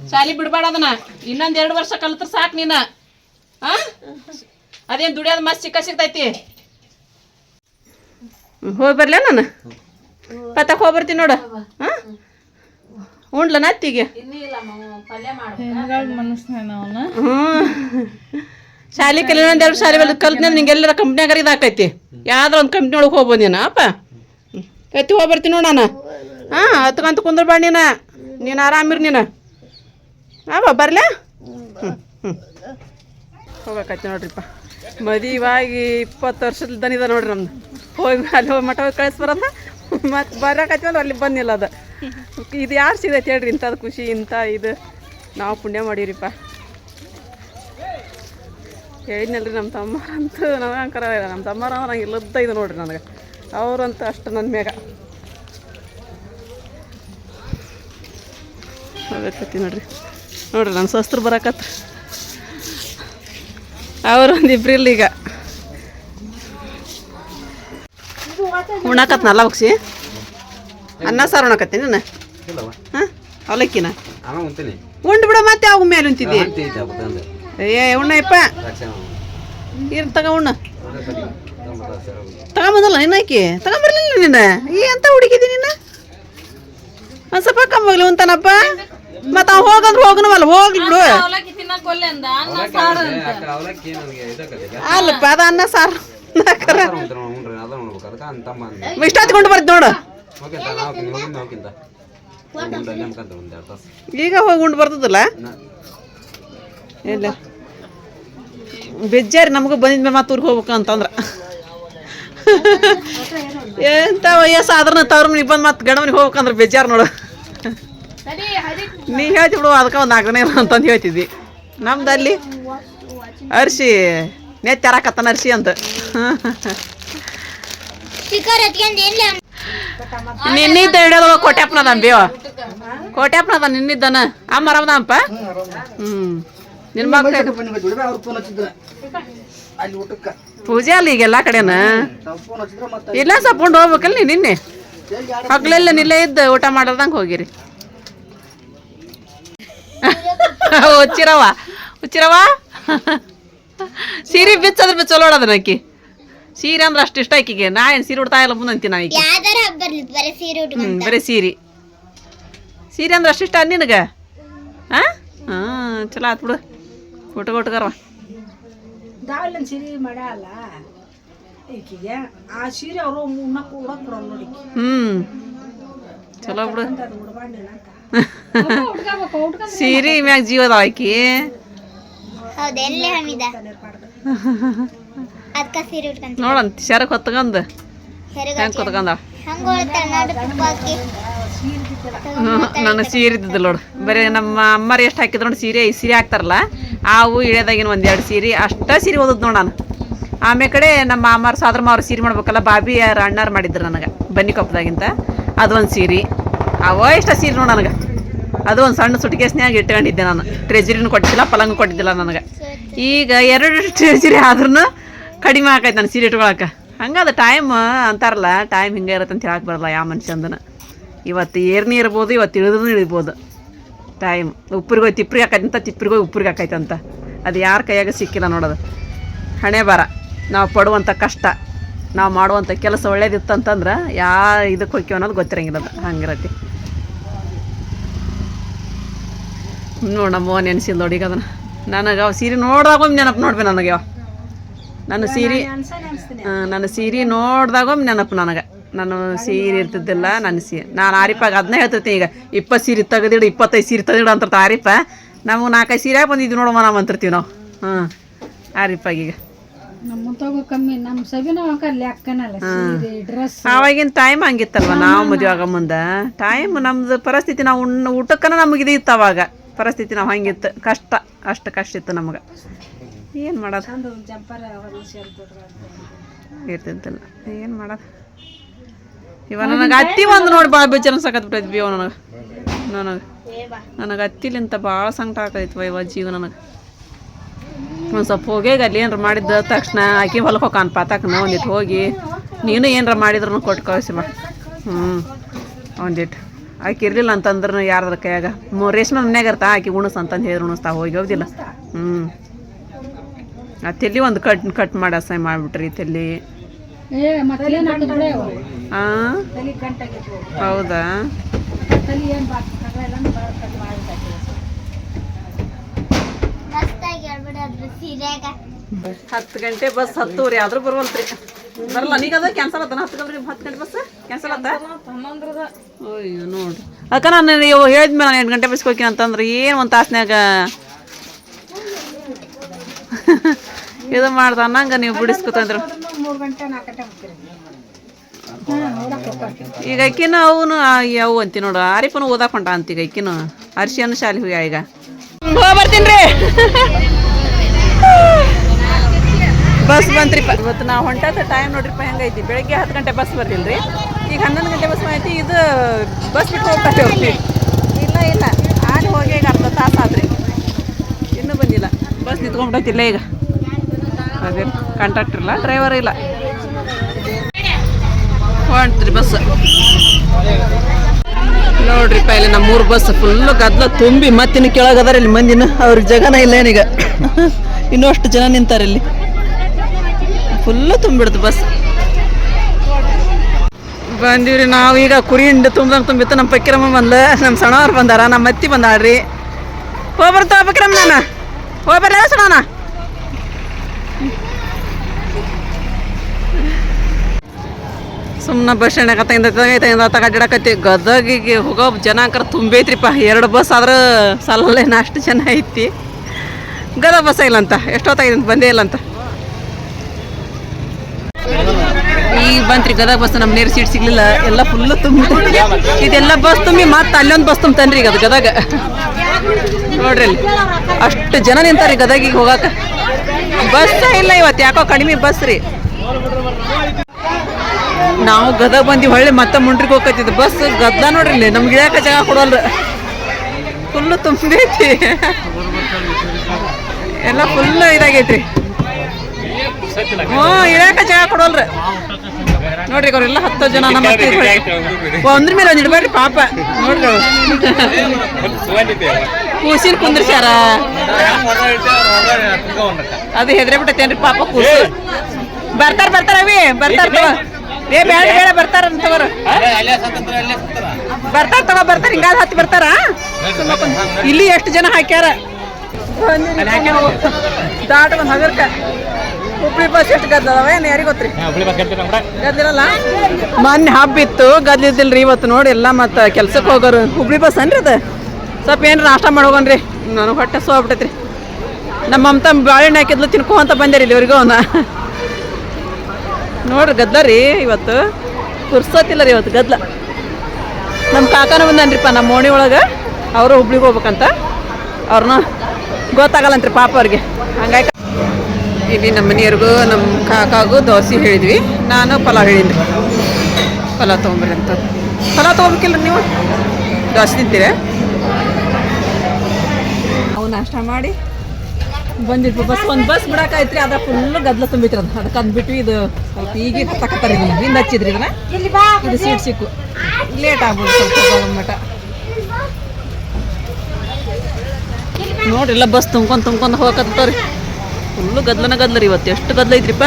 ಶಾಲಿ ಬಿಡ್ಬಾಡ ಅದನ್ನ. ಇನ್ನೊಂದ್ ಎರಡು ವರ್ಷ ಕಲ್ತ್ರ ಸಾಕು ನೀನ. ಆ? ಅದೇನು ದುಡಿಯೋದು ಮಸ್ತ್ ಸಿಕ್ಕ ಸಿಗ್ತೈತಿ? ಹೋಗಿ ಬರ್ಲ ನಾನು? ಪತ್ತಕ್ಕೆ ಹೋಗ್ಬರ್ತೀನಿ ನೋಡು. ಹಾಂ ಉಂಡ್ಲ ನತ್ತಿಗೆ ಹ್ಞೂ ಶಾಲಿ ಕಲಿ ಒಂದು ಎರಡು ಶಾಲೆ ಬಂದು ಕಲ್ತ್ ನಿಂಗೆ ಎಲ್ಲರ ಕಂಪ್ನಿಯಾಗ ಇದಾಕೈತಿ ಯಾವ್ದಾರ ಒಂದು ಕಂಪ್ನಿ ಒಳಗೆ ಹೋಗ್ಬೋದು ನೀನು ಅಪ್ಪ. ಎತ್ತಿ ಹೋಗಿ ಬರ್ತೀನಿ ನೋಡು ನಾನು. ಹಾಂ ಹತ್ಕಂತ ಕುಂದ್ರ ನೀನು. ನೀನು ಆರಾಮಿರು ನೀನು. ಅವ ಬರ್ಲಾ? ಹ್ಞೂ ಹ್ಞೂ ಹೋಗ್ಬೇಕಾಯ್ತು ನೋಡ್ರಿಪ್ಪ. ಮದುವಾಗಿ ಇಪ್ಪತ್ತು ವರ್ಷದ ದನಿದ ನೋಡ್ರಿ ನಮ್ದು. ಹೋಗಿ ಅಲ್ಲಿ ಹೋಗಿ ಮಠ ಹೋಗಿ ಕಳಿಸ್ಬರಲ್ಲ ಮತ್ತು ಬರೋಕೈತಿ ಅಂದ್ರೆ ಅಲ್ಲಿ ಬಂದಿಲ್ಲ ಅದು ಇದು ಯಾರು ಸಿಗತ್ತೆ ಹೇಳ್ರಿ ಇಂಥದ್ದು ಖುಷಿ, ಇಂಥ ಇದು. ನಾವು ಪುಣ್ಯ ಮಾಡೀವ್ರಿಪ್ಪ. ಹೇಳಿದ್ನಲ್ರಿ ನಮ್ಮ ತಮ್ಮ ಅಂತೂ ನನಗೆ ಅಂಕರ ಇಲ್ಲ ನಮ್ಮ ತಮ್ಮರ ನಂಗೆ ಇಲ್ಲದ್ದ ಇದು ನೋಡ್ರಿ ನನಗೆ. ಅವ್ರಂತೂ ಅಷ್ಟು ನನ್ನ ಮೇಗ ಹೋಗಕತ್ತಿ ನೋಡ್ರಿ. ನೋಡ್ರಿ ನನ್ನ ಸೊಸ್ತ್ರು ಬರಕತ್ತ ಅವ್ರು ಒಂದು ಇಬ್ರಿಲ್ಲ ಈಗ. ಉಣ್ಣಾಕತ್ನಲ್ಲ ಬಗ್ಸಿ ಅನ್ನ ಸಾರು ಉಣಕತ್ತೀನಿ ನಾನು? ಇಲ್ಲವ ಹಾಂ? ಅವಲಕ್ಕಿನ? ಅವ ಉಂತೀನಿ ಉಂಡು ಬಿಡ ಮತ್ತೆ ಅವಾಗ ಮೇಲೆ ಉಂತಿದ್ದಿ ಏ ಉಣ್ಣಯಪ್ಪ ಏನು ತಗ ಉಣ್ಣ. ತಗೊಂಬಂದಲ್ಲ ನಿನ್ನಾಕಿ ತಗೊಂಬರ್ಲಿಲ್ಲ ನಿನ್ನ? ಈ ಅಂತ ಹುಡುಗಿದಿ ನಿನ್ನ ಒಂದು ಸ್ವಲ್ಪ ಕಮ್ಮಗ್ಲಿ ಉಂತಾನಪ್ಪ ಮತ್ತೆ ಅವ್ ಹೋಗಂದ್ರೆ ಹೋಗನವಲ್ಲ ಹೋಗ್ಲಿ ಬಿಡು. ಅಲ್ಲಪ್ಪ ಅದ ಅನ್ನ ಸಾರು. ಇಷ್ಟ ಹತ್ಕೊಂಡು ಬರ್ತಿ ನೋಡು. ಈಗ ಹೋಗಿ ಉಂಡು ಬರ್ತದಲ್ಲ? ಇಲ್ಲ. ಬೇಜಾರಿ ನಮಗೂ ಬಂದಿದ್ಮೇಲೆ ಮತ್ತೆ ಊರಿಗೆ ಹೋಗ್ಬೇಕು ಅಂತಂದ್ರೆ. ಎಂತ ವಯಸ್ಸು ಆದ್ರೂ ತವ್ರ ಮನೆಗೆ ಬಂದು ಮತ್ತೆ ಗಂಡ ಮನೆಗೆ ಹೋಗ್ಬೇಕಂದ್ರೆ ಬೇಜಾರು ನೋಡು. ನೀ ಹೇಳ್ತಿ ಬಿಡು ಅದಕ್ಕೆ ಒಂದು ನಾಲ್ಕು ಜನ ಅಂತಂದು ಹೇಳ್ತಿದ್ದಿ. ನಮ್ದು ಅಲ್ಲಿ ಅರ್ಶಿ ನೆತ್ತಾರಕತ್ತಾನ ಅರ್ಶಿ ಅಂತ. ನಿನ್ನಿದ್ದ ಹಿಡಿಯೋದ ಕೋಟ್ಯಾಪ್ನದ ಬೇವ ಕೋಟ್ಯಾಪ್ನದ ನಿನ್ನಿದ್ದನ? ಅಮ್ಮ ಆರಾಮದಪ್ಪ ಹ್ಞೂ ನಿನ್ನ ಮಗ ಪೂಜೆ ಅಲ್ಲಿ ಅಲ್ಲ ಈಗೆಲ್ಲ ಕಡೆನ? ಇಲ್ಲ ಸಪ್ಕೊಂಡು ಹೋಗ್ಬೇಕಲ್ಲ ನೀ ನಿನ್ನೆ? ಹಗ್ಲೆಲ್ಲ ನಿಲ್ಲೇ ಇದ್ದ ಊಟ ಮಾಡ್ದಂಗೆ ಹೋಗಿರಿ. ಹುಚ್ಚಿರವ ಉಚ್ಚಿರವ ಸೀರೆ ಬಿಚ್ಚದ್ರ ಚಲೋ ಅದನ್ನ ಆಕಿ? ಸೀರೆ ಅಂದ್ರೆ ಅಷ್ಟು ಇಷ್ಟ ಆಕಿಗೆ. ನಾ ಏನು ಸೀರೆ ಉಡ್ತಾ ಇಲ್ಲ ಮುಂದಂತಿ ನಾ ಈಗ ಯಾವ್ದಾರ ಹಬ್ಬ ಬರ್ಲಿ ಬರೀ ಸೀರೆ ಬರೀ ಸೀರೆ. ಸೀರೆ ಅಂದ್ರೆ ಅಷ್ಟು ಇಷ್ಟ ನಿನಗೆ? ಹಾಂ ಹಾಂ ಚಲೋ ಆತು ಬಿಡು. ಫೋಟೋ ಊಟಗಾರವ ದಾವಲಿನ ಸೀರೆ ಮಾಡ್ಯಾಳ ಈಕಿಗೆ ಆ ಸೀರೆ ಅವರು ಉಣ್ಣಕ್ಕೆ ಉಡಕ್ ಕೊಡೋಲ್ಲ ನೋಡಿ ಹ್ಞೂ ಚಲೋ ಬಿಡು. ಅದು ಉಡ್ಬಾರ್ದಿಲ್ಲ ಅಂತ. ಉಟ್ಕೋಬೇಕು ಉಟ್ಕೊಂಡ್ ಸೀರೆ ಮ್ಯಾಗ ಜೀವದ ಆಕಿ ಹೌದು ಎಲ್ಲಿ ಹಮ್ಮಿದ ಅದಕ್ಕ ಸೀರೆ ಉಟ್ಕೊಂತ ಶರಕ್ ಹೊತ್ಕೊಂಡ್ ಹೆಂಗ್ ಕೊತ್ಕೊಂಡ ನನ್ನ ಸೀರೆ ಇದ್ದಿದ್ದಿಲ್ಲ ನೋಡು. ಬರೀ ನಮ್ಮ ಅಮ್ಮರು ಎಷ್ಟು ಹಾಕಿದ್ರು ನೋಡಿ ಸೀರೆ ಈ ಸೀರೆ ಹಾಕ್ತಾರಲ್ಲ ಆವು ಇಳಿಯೋದಾಗಿನ ಒಂದೆರಡು ಸೀರೆ ಅಷ್ಟ ಸೀರೆ ಓದದ್ ನೋಡು ನಾನು. ಆಮೇಲೆ ಕಡೆ ನಮ್ಮ ಅಮ್ಮರು ಸಾದ್ರ ಮಾವ್ರು ಸೀರೆ ಮಾಡ್ಬೇಕಲ್ಲ ಬಾಬಿ ಯಾರು ಅಣ್ಣಾರು ಮಾಡಿದ್ರು ನನಗೆ ಬನ್ನಿ ಕೊಪ್ಪದಾಗಿಂತ ಅದೊಂದು ಸೀರೆ. ಅವ ಇಷ್ಟ ಸೀರೆ ನೋಡು ನನಗೆ. ಅದು ಒಂದು ಸಣ್ಣ ಸುಟ್ಕೇಸ್ನ್ಯಾಗ ಇಟ್ಕೊಂಡಿದ್ದೆ ನಾನು. ಟ್ರೆಜರಿನೂ ಕೊಟ್ಟಿದ್ದಿಲ್ಲ ಪಲಂಗ್ ಕೊಟ್ಟಿದ್ದಿಲ್ಲ ನನಗೆ. ಈಗ ಎರಡು ಟ್ರೆಜರಿ ಆದ್ರೂ ಕಡಿಮೆ ಆಕೈತೆ ನಾನು ಸೀರೆ ಇಟ್ಕೊಳಕ್ಕೆ. ಹಂಗದ ಟೈಮ್ ಅಂತಾರಲ್ಲ ಟೈಮ್ ಹಿಂಗೆ ಇರುತ್ತೆ ಅಂತ ಹೇಳಕ್ಕೆ ಬರಲ್ಲ ಯಾವ ಮನುಷ್ಯಂದನ ಇವತ್ತು ಏರ್ನಿ ಇರ್ಬೋದು, ಇವತ್ತು ಇಳಿದ್ರೂ ಇಳಿಬೋದು. ಟೈಮ್ ಉಪ್ಪರಿಗೆ ಹೋಗಿ ಹಾಕೈತೆ ಹಾಕೈತಂತ ಉಪ್ಪರಿಗೆ ಅಂತ. ಅದು ಯಾರ ಕೈಯಾಗ ಸಿಕ್ಕಿಲ್ಲ ನೋಡೋದು. ಹಣೆ ಬರ ನಾವು ಪಡುವಂಥ ಕಷ್ಟ, ನಾವು ಮಾಡುವಂಥ ಕೆಲಸ ಒಳ್ಳೇದಿತ್ತಂತಂದ್ರೆ ಯಾ ಇದಕ್ಕೆ ಹೋಗ್ತೀವಿ ಅನ್ನೋದು ಗೊತ್ತಿರಂಗಿಲ್ಲ ಹಂಗಿರತ್ತೆ. ನೋಡು ನಮ್ಮ ನೆನೆಸಿಲ್ಲ ನೋಡಿ ಅದನ್ನು. ನನಗೆ ಅವ ಸೀರೆ ನೋಡಿದಾಗ ನೆನಪು ನೋಡ್ಬಿ ನನಗೆ ಅವ ನನ್ನ ಸೀರೆ ನನ್ನ ಸೀರೆ ನೋಡಿದಾಗ ನೆನಪು ನನಗೆ. ನಾನು ಸೀರೆ ಇರ್ತಿದ್ದಿಲ್ಲ ನನ್ನ ಸೀರೆ. ನಾನು ಆರಿಪಾಗ ಅದನ್ನ ಹೇಳ್ತಿರ್ತೀನಿ ಈಗ. ಇಪ್ಪತ್ತು ಸೀರೆ ತೆಗೆದಿಡು ಇಪ್ಪತ್ತೈದು ಸೀರೆ ತೆಗೆದಿಡು ಅಂತ ಆರಿಪ ನಾವು ನಾಲ್ಕೈದು ಸೀರೆ ಬಂದಿದ್ವಿ ನೋಡಮ್ಮ ನಾವು ಅಂತಿರ್ತೀವಿ ನಾವು. ಹಾಂ ಆರಿಪಾಗ ಈಗ. ಅವಾಗಿನ ಟೈಮ್ ಹಂಗಿತ್ತಲ್ವ? ನಾವು ಮದುವೆ ಆಗೋ ಮುಂದೆ. ಟೈಮ್ ನಮ್ದು ಪರಿಸ್ಥಿತಿ ನಾವು ಉಣ್ಣ ಊಟಕ್ಕನ ನಮಗೆ ಇದು ಇತ್ತು ಅವಾಗ. ಪರಿಸ್ಥಿತಿ ನಾವು ಹಂಗಿತ್ತು. ಕಷ್ಟ ಅಷ್ಟು ಕಷ್ಟ ಇತ್ತು ನಮಗೆ. ಏನು ಮಾಡೋದು? ಜಂಪರ್ ಇರ್ತಿದ್ದಿಲ್ಲ ಏನು ಮಾಡೋದು? ಇವ ನನಗೆ ಅತ್ತಿ ಒಂದು ನೋಡಿ ಭಾಳ ಬೇಜಾರ ಬಿಟ್ಟೈತಿ ಅವ ನನಗೆ. ನನಗೆ. ನನಗೆ ಅತ್ತಿಲಿಂತ ಭಾಳ ಸಂಕಟ ಆಕೈತಿ ಇವ ಜೀವ ನನಗೆ. ಒಂದು ಸ್ವಲ್ಪ ಹೋಗಿ ಅಲ್ಲಿ ಏನಾರ ಮಾಡಿದ್ದ ತಕ್ಷಣ ಆಕಿ ಹೊಲಕ್ಕೆ ಹೋಗಾನ ಪಾತಾಕನ ಒಂದಿಟ್ಟು ಹೋಗಿ. ನೀನು ಏನಾರ ಮಾಡಿದ್ರು ಕೊಟ್ಟು ಕಳಿಸಿ ಬಾ. ಹ್ಞೂ ಒಂದಿಟ್ಟು ಆಕೆ ಇರಲಿಲ್ಲ ಅಂತಂದ್ರೆ ಯಾರ್ದ್ರ ಕೈಯಾಗ. ಮೊ ರೇಷ್ಮೆ ಮನ್ಯಾಗ ಇರ್ತಾ ಆಕೆ ಉಣಸ್ ಅಂತಂದು ಹೇಳಿದ್ರು ಉಣಿಸ್ತಾ ಹೋಗಿ ಹೌದಿಲ್ಲ ಹ್ಞೂ ಆ ತೆಲಿ ಒಂದು ಕಟ್ ಕಟ್ ಮಾಡಿ ಅಸಹ್ಯ ಮಾಡಿಬಿಟ್ರಿ ತೆಲ್ಲಿ ಏ ಮತ್ತೆ ಏನು ಹಾಕಿದ್ರೆ? ಹಾಂ ತಲೆ ಗಂಟಾಗಿತ್ತು ಹೌದಾ? ಹತ್ತು ಗಂಟೆ ಬಸ್ ಹತ್ತೂರಿ ಆದ್ರೂ ಬರುವಂತ್ರಿ ಬರಲ್ಲ ನೀಗ ಅದ? ಕ್ಯಾನ್ಸಲ್ ಆತನ? ಹತ್ತು ಗಂಟೆ ಹತ್ತು ಗಂಟೆ ಬಸ್? ಕ್ಯಾನ್ಸಲ್ ಆತ? ಅಯ್ಯೋ ನೋಡ್ರಿ. ಅಕ್ಕ ನಾನು ನೀವು ಹೇಳಿದ್ಮೇಲೆ ನಾನು ಎಂಟು ಗಂಟೆ ಬಸ್ಗೆ ಹೋಗ್ತೀನಿ ಅಂತಂದ್ರೆ ಏನು ಒಂದು ತಾಸ್ನ್ಯಾಗ? ಇದು ಮಾಡ್ದ ಅನ್ನಂಗ ನೀವು ಬಿಡಿಸ್ಕೊತಂದ್ರು. ಈಗ ಅಕ್ಕಿನ ಅವನು ಅವು ಅಂತಿ ನೋಡು ಆರಿಫನು ಓದಾಕೊಂಡ ಅಂತ ಈಗ ಅಕ್ಕಿನ ಅರ್ಶಿಯನ್ನು ಶಾಲೆ ಹೋಗ್ಯ ಈಗ. ಬರ್ತೀನಿ ರೀ. ಬಸ್ ಬಂತ್ರಿಪ್ಪ. ಇವತ್ತು ನಾವು ಹೊಂಟದ ಟೈಮ್ ನೋಡ್ರಿಪ್ಪ ಹೆಂಗೈತಿ? ಬೆಳಗ್ಗೆ ಹತ್ತು ಗಂಟೆ ಬಸ್ ಬರ್ತೀನಿ ಈಗ ಹನ್ನೊಂದು ಗಂಟೆ ಬಸ್ ಐತಿ ಇದು ಬಸ್ ಬಿಟ್ಟು ಹೋಗ್ತಾ ಹೋಗ್ತೀವಿ ಇಲ್ಲ ಇಲ್ಲ. ಆಗ ಹೋಗಿ ಈಗ ಅರ್ಧ ತಾಸು ಆದ್ರಿ ಇನ್ನೂ ಬಂದಿಲ್ಲ. ಬಸ್ ನಿಂತ್ಕೊಂಡ್ಬಿಡತ್ತಿಲ್ಲ ಈಗ. ಅದೇ ಕಂಡಕ್ಟರ್ ಇಲ್ಲ ಡ್ರೈವರ್ ಇಲ್ಲ. ಹೊಂಟ್ರಿ ಬಸ್ ನೋಡ್ರಿಪ್ಪ ಇಲ್ಲಿ ನಮ್ಮೂರು ಬಸ್ ಫುಲ್ ಗದ್ಲ ತುಂಬಿ ಮತ್ತಿನ್ನು ಕೆಳಗದಾರ ಇಲ್ಲಿ ಮಂದಿನ. ಅವ್ರಿಗೆ ಜಗನ ಇಲ್ಲ ಏನೀಗ. ಇನ್ನೂ ಅಷ್ಟು ಜನ ನಿಂತಾರೆ ಇಲ್ಲಿ. ಫುಲ್ಲು ತುಂಬಿಡ್ತು ಬಸ್ ಬಂದೀವ್ರಿ ನಾವು ಈಗ ಕುರಿ ಹಿಂಡು ತುಂಬ್ದಂಗೆ ತುಂಬಿತ್ತು. ನಮ್ಮ ಪಕ್ಕಿರಮ್ಮ ಬಂದ ನಮ್ಮ ಸಣ್ಣವ್ರು ಬಂದಾರ. ನಮ್ಮ ಅತ್ತಿ ಬಂದಾಳ್ರಿ. ಹೋಗ್ಬರ್ತಾ ಪಕ್ಕಿರಮ್ಮ ನಾನು. ಹೋಗ್ಬರ್ಲ ಸಣ್ಣನ ಸುಮ್ಮನೆ ಬಸ್ ಸ್ಟ್ಯಾಂಡ್ ತಗಿಂದ ತಗಡ್ಡಾಕತ್ತಿ ಗದಗಿಗೆ ಹೋಗೋ ಜನ ಅಂಕರ ತುಂಬೈತ್ರಿಪ್ಪ. ಎರಡು ಬಸ್ ಆದ್ರೆ ಸಾಲಲ್ಲೇನು ಅಷ್ಟು ಜನ ಐತಿ. ಗದಗ ಬಸ್ ಇಲ್ಲ ಅಂತ ಎಷ್ಟೊತ್ತಾಗಿದೆ ಅಂತ ಬಂದೇ ಇಲ್ಲ ಅಂತ ಈಗ ಬಂತ್ರಿ ಗದಗ ಬಸ್ ನಮ್ಮ ನೇರ್ ಸೀಟ್ ಸಿಗ್ಲಿಲ್ಲ. ಎಲ್ಲ ಫುಲ್ ತುಂಬಿ. ಇದೆಲ್ಲ ಬಸ್ ತುಂಬಿ ಮತ್ತೆ ಅಲ್ಲೊಂದು ಬಸ್ ತುಂಬತಾನ್ರಿ ಈಗ ಅದು ಗದಗ. ನೋಡ್ರಿ ಅಲ್ಲಿ. ಅಷ್ಟು ಜನ ನಿಂತಾರ ಗದಗಿಗೆ ಹೋಗಾಕ. ಬಸ್ ಇಲ್ಲ ಇವತ್ತು. ಯಾಕೋ ಕಡಿಮೆ ಬಸ್ ರೀ. ನಾವು ಗದಗ ಬಂದಿ ಹೊಳ್ಳಿ ಮತ್ತೆ ಮುಂಡ್ರಿಗೆ ಹೋಗತ್ತಿದ್ದು ಬಸ್ ಗದ್ದ ನೋಡ್ರಿ ಇಲ್ಲಿ. ನಮ್ಗೆ ಇಳ್ಯಾಕ ಜಾಗ ಕೊಡಲ್ರ. ಫುಲ್ಲು ತುಂಬೈತಿ ಎಲ್ಲ ಫುಲ್ಲು ಇದಾಗೈತ್ರಿ. ಹ್ಞೂ ಇಳ್ಯಾಕ ಜಾಗ ಕೊಡಲ್ರ. ನೋಡ್ರಿ ಅವರೆಲ್ಲ ಹತ್ತು ಜನ ನಮ್ಮ. ಒಂದ್ರ ಮೇಲೆ ಒಂದು ಇಡಬೇಡ್ರಿ ಪಾಪ. ನೋಡ್ರಿ. ಕೂಸಿನ ಕುಂದ್ರಸ್ಯಾರ. ಅದು ಹೆದ್ರೆ ಬಿಟ್ಟೈತೇನ್ರಿ ಪಾಪ ಕೂಸು. ಬರ್ತಾರ ಬರ್ತಾರ ಅವಿ. ಬರ್ತಾರ ಏ ಬೇಡ ಬೇಡ ಬರ್ತಾರ ಅಂತವ್ರು. ಬರ್ತಾರ ತಗೋ ಬರ್ತಾರ ಹಿಂಗಾದ ಹತ್ತಿ ಬರ್ತಾರ? ಇಲ್ಲಿ ಎಷ್ಟು ಜನ ಹಾಕ್ಯಾರ? ದಾಟ ಒಂದು ಹಗರ್ಕ. ಹುಬ್ಳಿ ಬಸ್ ಎಷ್ಟು ಗದ್ದದವ? ಏನು ಯಾರಿಗೆ ಗೊತ್ತ್ರಿ? ಗದ್ದಿರಲ್ಲ ಮೊನ್ನೆ ಹಬ್ಬ ಇತ್ತು ಗದ್ದಿದ್ದಿಲ್ರಿ ಇವತ್ತು ನೋಡಿ ಎಲ್ಲ ಮತ್ತು ಕೆಲ್ಸಕ್ಕೆ ಹೋಗೋರು. ಹುಬ್ಳಿ ಬಸ್ ಅನ್ರಿ ಅದು? ಸ್ವಲ್ಪ ಏನು ನಾಷ್ಟ ಮಾಡಿ ಹೋಗೋಣ್ರಿ ನನಗೆ ಹೊಟ್ಟೆ ಸೋ ಆಗ್ಬಿಟ್ಟೈತ್ರಿ ನಮ್ಮ ಮಮತಾ ಬಾಳೆಹಣ್ಣು ಹಾಕಿದ್ಲು ತಿನ್ಕೋ ಅಂತ ಇಲ್ಲಿ ಇವ್ರಿಗೂ ಅವನ ನೋಡ್ರಿ ಗದ್ಲ ರೀ ಇವತ್ತು. ಕುರ್ಸೋತಿಲ್ಲ ರೀ ಇವತ್ತು ಗದ್ಲ. ನಮ್ಮ ಕಾಕನ ಬಂದನ್ರಿಪ್ಪ ನಮ್ಮ ಓಣಿ ಒಳಗೆ. ಅವರು ಹುಬ್ಳಿಗೆ ಹೋಗ್ಬೇಕಂತ. ಅವ್ರನ್ನ ಗೊತ್ತಾಗಲ್ಲಂತ್ರಿ ಪಾಪ ಅವ್ರಿಗೆ. ಹಂಗಾಗಿ ಇಲ್ಲಿ ನಮ್ಮ ಮನೆಯವ್ರಿಗೂ ನಮ್ಮ ಕಾಕಾಗೂ ದೋಸೆ ಹೇಳಿದ್ವಿ. ನಾನು ಪಲಾವ್ ಹೇಳಿದ್ರಿ ಪಲಾವ್ ತೊಗೊಂಬ್ರಿ ಅಂತ. ಪಲಾವ್ ತೊಗೊಬೇಕಿಲ್ಲ ನೀವು? ದೋಸೆ ತಿಂತೀರ? ಅವು ನಾಷ್ಟ ಮಾಡಿ ಬಂದಿದ್ವಿ. ಬಸ್ ಒಂದು ಬಸ್ ಬಿಡಾಕೈತ್ರಿ ಅದ ಫುಲ್ ಗದ್ಲ ತುಂಬಿತ್ರಿ ಅದು. ಅದಕ್ಕೆ ಅಂದ್ಬಿಟ್ವಿ ಇದು ಸ್ವಲ್ಪ ಈಗ ತಕತ್ತಾರ ಇದನ್ನ ಹಿಂದೆ ಹಚ್ಚಿದ್ರಿ ಇದನ್ನ. ಇದು ಸೀಟ್ ಸಿಕ್ಕು. ಲೇಟ್ ಆಗ್ಬೋದು ಸ್ವಲ್ಪ ಬಂದ್ಬಿಟ್ಟ ಮಟ ನೋಡ್ರಿ ಎಲ್ಲ ಬಸ್ ತುಂಬ್ಕೊಂಡು ತುಂಬ್ಕೊಂಡು ಹೋಗಕತ್ತವ್ರಿ ಫುಲ್ಲು ಗದ್ಲನ ಗದ್ಲ ರೀ ಇವತ್ತು. ಎಷ್ಟು ಗದ್ಲ ಐತ್ರಿಪ್ಪ.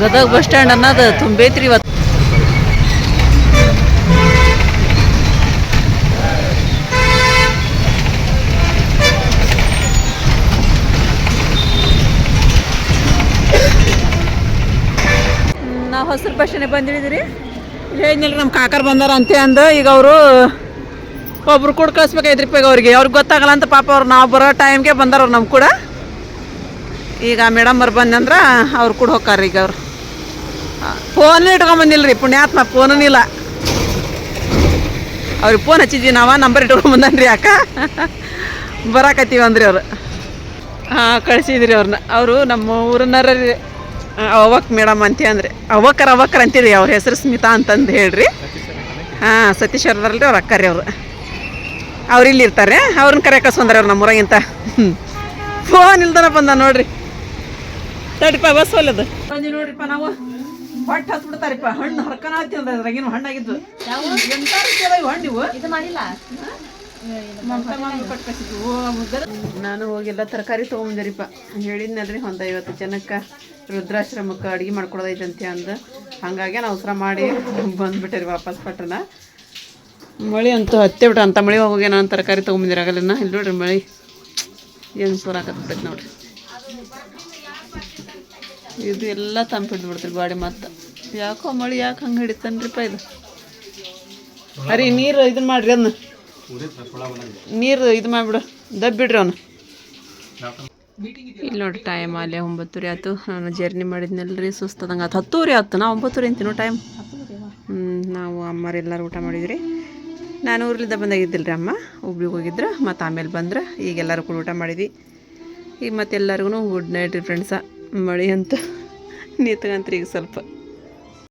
ಗದಗ ಬಸ್ ಸ್ಟ್ಯಾಂಡ್ ಅನ್ನೋದು ತುಂಬೈತ್ರಿ ಇವತ್ತು. ನಾವು ಹೊಸರು ಬಸ್ ಸ್ಟ್ಯಾಂಡಿಗೆ ಬಂದಿಳಿದ್ರಿ ಇಲ್ಲಿ ಹೇಳಿದ್ನಲ್ರಿ ನಮ್ಮ ಕಾಕರ್ ಬಂದಾರ ಅಂತೆ ಅಂದ ಈಗ ಅವರು ಒಬ್ರು ಕೂಡ ಕಳ್ಸ್ಬೇಕಾಯ್ತ್ರಿ ಈಗ ಅವ್ರಿಗೆ. ಅವ್ರಿಗೆ ಗೊತ್ತಾಗಲ್ಲ ಅಂತ ಪಾಪ ಅವ್ರು ನಾವು ಬರೋ ಟೈಮ್ಗೆ ಬಂದಾರ ನಮ್ಮ ಕೂಡ. ಈಗ ಮೇಡಮ್ ಅವ್ರು ಬಂದಂದ್ರೆ ಅವ್ರು ಕೂಡ ಹೋಗ್ತಾರೆ ಈಗ ಅವ್ರು. ಫೋನ್ ಇಟ್ಕೊಂಬಂದಿಲ್ಲ ರೀ ಪುಣ್ಯಾತ್ಮ ಫೋನೂ ಇಲ್ಲ. ಅವ್ರಿಗೆ ಫೋನ್ ಹಚ್ಚಿದ್ವಿ ನಾವು ನಂಬರ್ ಇಟ್ಕೊಂಬಂದನ್ರಿ ಅಕ್ಕ ಬರಾಕತ್ತೀವಿ ಅಂದ್ರಿ ಅವರು. ಹಾಂ ಕಳಿಸಿದ್ರಿ ಅವ್ರನ್ನ ಅವರು ನಮ್ಮ ಊರನ್ನಾರ ರೀ ಅವಕ್ ಮೇಡಮ್ ಅಂತ ಅಂದ್ರೆ ಅವಕ್ಕರ ಅವಕ್ಕರ ಅಂತೀರಿ ಅವ್ರ ಹೆಸರು ಸ್ಮಿತಾ ಅಂತಂದು ಹೇಳ್ರಿ. ಹಾಂ ಸತೀಶ್ ಅವ್ರದಲ್ರಿ ಅವ್ರ ಅಕ್ಕರಿ ಅವರು. ಅವ್ರು ಇಲ್ಲಿ ಇರ್ತಾರೆ ಅವ್ರನ್ನ ಕರೆ ಕಳ್ಸ್ಕೊಂಡ್ರೆ ಅವ್ರು ನಮ್ಮೂರಾಗಿಂತ. ಫೋನ್ ಇಲ್ದನ ಬಂದ ನೋಡ್ರಿ. ತಡಿಪ ಬಸ್ ಒಲ್ಲದು ಬಂದಿ ನೋಡ್ರಿಪ್ಪ ನಾವು. ಹೊಟ್ಟೆ ಹತ್ಬಿಡ್ತಾರಿಪ್ಪ ಹಣ್ಣು ಹರ್ಕನ ಅದ್ರಾಗಿನ ಹಣ್ಣಾಗಿದ್ದು. ಎಂತ ರೀತಿ ಅದಾವ ಹಣ್ಣು ಇವು? ಇದು ಮಾಡಿಲ್ಲ? ನಾನು ಹೋಗಿಲ್ಲ ತರಕಾರಿ ತೊಗೊಂಬಂದಿರಿಪ್ಪ ಹೇಳಿದ್ನಲ್ರಿ ಒಂದು ಐವತ್ತು ಜನಕ್ಕೆ. ರುದ್ರಾಶ್ರಮಕ್ಕೆ ಅಡುಗೆ ಮಾಡ್ಕೊಡೋದೈತಂತೆ ಅಂದು. ಹಾಗಾಗಿ ನಾವು ಅವಸರ ಮಾಡಿ ಬಂದ್ಬಿಟ್ಟಿರಿ ವಾಪಸ್ ಪಟ್ಟಣ. ಮಳೆ ಅಂತೂ ಹತ್ತೇ ಬಿಟ್ಟು ಅಂಥ ಮಳೆ ಹೋಗಿ ನಾನು ತರಕಾರಿ ತೊಗೊಂಬಂದಿರಾಗಲಿನ ಇಲ್ಲಿ ನೋಡ್ರಿ ಮಳೆ. ಏನು ಸೋರಾಕತ್ತೈತೆ ನೋಡ್ರಿ. ಇದು ಎಲ್ಲ ತಂಪಿಟ್ಟು ಬಿಡ್ತೀರಿ ಬಾಡಿ ಮತ್ತೆ. ಯಾಕೋ ಮಳೆ ಯಾಕೆ ಹಂಗೆ ಹಿಡಿತಾನ್ರಿಪ್ಪ ಇದು? ಅರಿ ನೀರು ಇದನ್ನ ಮಾಡ್ರಿ ಅದನ್ನ ನೀರು ಇದು ಮಾಡಿಬಿಡು. ದಬ್ಬಿಡ್ರಿ ಅವನು. ಇಲ್ಲಿ ನೋಡಿ ಟೈಮ್ ಅಲ್ಲಿ ಒಂಬತ್ತು ರೀ ಆಯ್ತು. ನಾನು ಜರ್ನಿ ಮಾಡಿದ್ನಲ್ರಿ ಸುಸ್ತದಂಗೆ ಆಯ್ತು. ಹತ್ತು ರೀ ಆಯ್ತು ನಾ ಒಂಬತ್ತು ರೀ ಅಂತೀನೋ ಟೈಮ್ ಹ್ಞೂ ನಾವು ಅಮ್ಮರೆಲ್ಲರೂ ಊಟ ಮಾಡಿದ್ರಿ. ನಾನು ಊರ್ಲಿಂದ ಬಂದಾಗಿದ್ದಿಲ್ಲ ರೀ ಅಮ್ಮ. ಹುಬ್ಳಿಗೆ ಹೋಗಿದ್ರೆ ಮತ್ತು ಆಮೇಲೆ ಬಂದ್ರೆ. ಈಗ ಎಲ್ಲರೂ ಕೂಡ ಊಟ ಮಾಡಿದ್ವಿ. ಈಗ ಮತ್ತೆಲ್ಲರಿಗೂ ಗುಡ್ ನೈಟ್ ರೀ ಫ್ರೆಂಡ್ಸ ಮಳೆ ಅಂತ ನಿಂತ್ಕಂತ್ರಿ ಈಗ ಸ್ವಲ್ಪ.